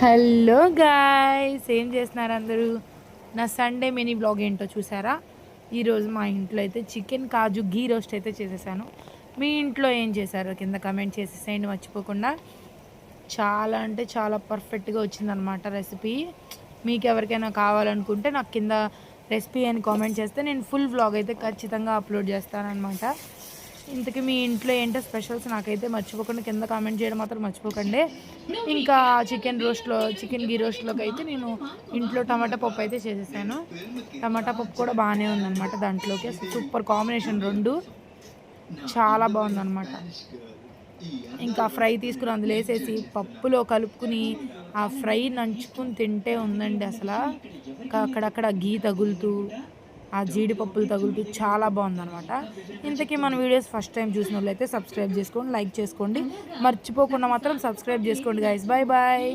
Hello guys ఏం చేస్తున్నారు అందరూ? నా సండే మినీ బ్లాగ్ ఏంటో చూసారా? ఈరోజు మా ఇంట్లో అయితే చికెన్ కాజు గీ రోస్ట్ అయితే చేసేసాను. మీ ఇంట్లో ఏం చేశారో కింద కమెంట్ చేసేసేయండి మర్చిపోకుండా. చాలా అంటే చాలా పర్ఫెక్ట్గా వచ్చిందనమాట రెసిపీ. మీకు ఎవరికైనా కావాలనుకుంటే నాకు కింద రెసిపీ అని కామెంట్ చేస్తే నేను ఫుల్ వ్లాగ్ అయితే ఖచ్చితంగా అప్లోడ్ చేస్తానమాట ఇంతకీ మీ ఇంట్లో ఏంటో స్పెషల్స్? నాకైతే మర్చిపోకుండా. కింద కామెంట్ చేయడం మాత్రం మర్చిపోకండి. ఇంకా చికెన్ రోస్ట్లో చికెన్ గీ రోస్ట్లోకి అయితే నేను ఇంట్లో టమాటా పప్పు అయితే చేసేసాను. టమాటా పప్పు కూడా బాగానే ఉందన్నమాట దాంట్లోకి. సూపర్ కాంబినేషన్ రెండు. చాలా బాగుందన్నమాట. ఇంకా ఫ్రై తీసుకుని అందులో వేసేసి పప్పులో కలుపుకుని ఆ ఫ్రై నంచుకుని తింటే ఉందండి అసలు. ఇంకా అక్కడక్కడ గీ తగులుతూ ఆ జీడిపప్పులు తగులుతూ చాలా బాగుందనమాట ఇంతకీ మన వీడియోస్ ఫస్ట్ టైం చూసిన వాళ్ళైతే సబ్స్క్రైబ్ చేసుకోండి లైక్ చేసుకోండి. మర్చిపోకుండా మాత్రం సబ్స్క్రైబ్ చేసుకోండి గైస్ బాయ్ బాయ్